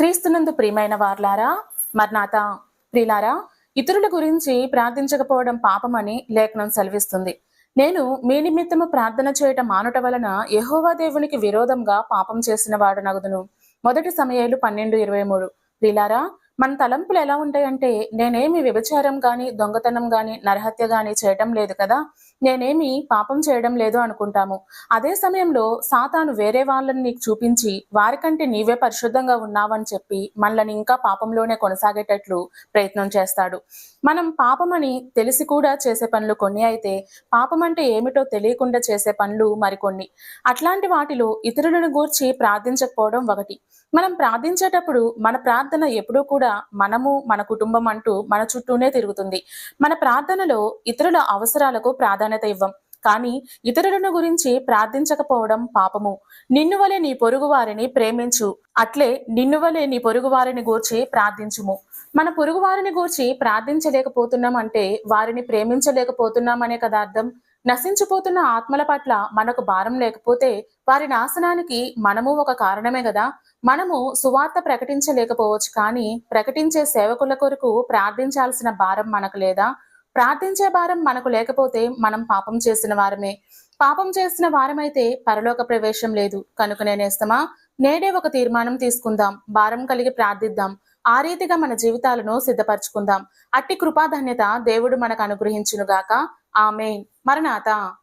క్రీస్తునందు ప్రియమైన వార్లారా మర్నాథ ప్రియులారా ఇతరుల గురించి ప్రార్థించకపోవడం పాపమని లేఖనం సెలవిస్తుంది. నేను మీ నిమిత్తము ప్రార్థన చేయటం మానుట వలన యహోవా దేవునికి విరోధంగా పాపం చేసిన వాడు నగదును మొదటి సమయాలు పన్నెండు ఇరవై మూడు. ప్రియులారా మన తలంపులు ఎలా ఉంటాయంటే నేనేమి వ్యభిచారం కానీ దొంగతనం కానీ నరహత్య కానీ చేయటం లేదు కదా. నేనేమి పాపం చేయడం లేదు అనుకుంటాము. అదే సమయంలో సాతాను వేరే వాళ్ళని నీకు చూపించి వారికంటే నీవే పరిశుద్ధంగా ఉన్నావని చెప్పి మనల్ని ఇంకా పాపంలోనే కొనసాగేటట్లు ప్రయత్నం చేస్తాడు. మనం పాపమని తెలిసి కూడా చేసే పనులు కొన్ని అయితే పాపం అంటే ఏమిటో తెలియకుండా చేసే పనులు మరికొన్ని. అట్లాంటి వాటిలో ఇతరులను గూర్చి ప్రార్థించకపోవడం ఒకటి. మనం ప్రార్థించేటప్పుడు మన ప్రార్థన ఎప్పుడూ కూడా మనము మన కుటుంబం అంటూ మన చుట్టూనే తిరుగుతుంది. మన ప్రార్థనలో ఇతరుల అవసరాలకు ప్రాధాన్యత ఇవ్వం. కానీ ఇతరులను గురించి ప్రార్థించకపోవడం పాపము. నిన్ను వలె నీ పొరుగు వారిని ప్రేమించు. అట్లే నిన్ను వలె నీ పొరుగు వారిని గూర్చి ప్రార్థించుము. మన పొరుగు వారిని గూర్చి ప్రార్థించలేకపోతున్నాం అంటే వారిని ప్రేమించలేకపోతున్నామనే కదా అర్థం? నశించిపోతున్న ఆత్మల పట్ల మనకు భారం లేకపోతే వారి నాశనానికి మనము ఒక కారణమే కదా. మనము సువార్త ప్రకటించలేకపోవచ్చు కానీ ప్రకటించే సేవకుల కొరకు ప్రార్థించాల్సిన భారం మనకు లేదా. ప్రార్థించే భారం మనకు లేకపోతే మనం పాపం చేసిన వారమే. పాపం చేసిన వారమైతే పరలోక ప్రవేశం లేదు. కనుక నేనేస్తమా నేడే ఒక తీర్మానం తీసుకుందాం. భారం కలిగి ప్రార్థిద్దాం. ఆ రీతిగా మన జీవితాలను సిద్ధపరచుకుందాం. అట్టి కృపాధన్యత దేవుడు మనకు అనుగ్రహించునుగాక. ఆమె మరణాత